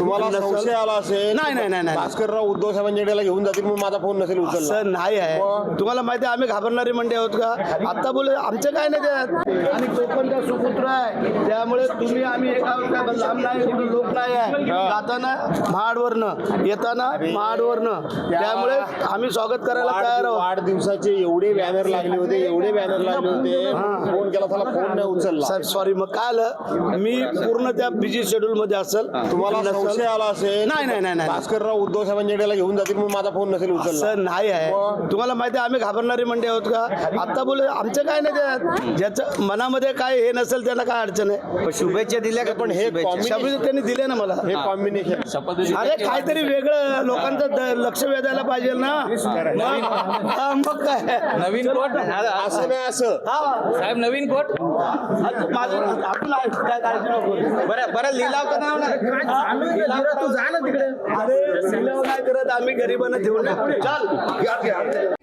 तुम्हाला नसेल- संशय आला असेल नाही नाही नाही नाही. भास्करराव उद्धव साहेबांच्या डेला घेऊन जातील म्हणून माझा फोन नसेल उचलला. असं नाही आहे. मग? तुम्हाला माहिती आहे आम्ही घाबरणारी मंडी आहोत का? आता बोले आमचं काय नाही त्यात आणि कोकणचा सुपुत्र आहे. त्यामुळे तुम्ही आम्ही एक आहोत का? लांब नाही कुठं लोक नाही आहे. जाताना महाडवरनं येताना महाडवरनं. त्यामुळे आम्ही स्वागत करायला तयार वाढ- आहोत. वाढदिवसाचे एवढे बॅनर लागले होते एवढे बॅनर लागले होते. फोन केला त्याला फोन नाही उचलला. साहेब सॉरी मग काय आलं? मी पूर्ण त्या बिझी शेड्यूल मध्ये असेल. तुम्हाला नसेल- संशय आला असेल नाही नाही नाही नाही. भास्करराव उद्धव साहेबांच्या डेला घेऊन जातील म्हणून माझा फोन नसेल उचलला. असं नाही आहे. मग? तुम्हाला माहिती आहे आम्ही घाबरणारी मंडी आहोत का? आता बोले आमचं काय नाही त्यात. ज्याचं मनामध्ये काय हे नसेल त्याला काय अडचण आहे? शुभेच्छा दिल्या का पण हे शब्द त्यांनी दिले ना मला. हे कॉम्बिनेशन अरे काहीतरी वेगळं लोकांचं द- लक्ष वेधायला पाहिजे ना. मग हा, मग काय? नवीन कोट? असं नाही असं. हा. साहेब नवीन कोट? माझं आपलं आहे, काय काळजी नको बरं बरं तर नाही होणार तू जा ना तिकडे. अरे नाही करत आम्ही गरिबांना ठेवून चल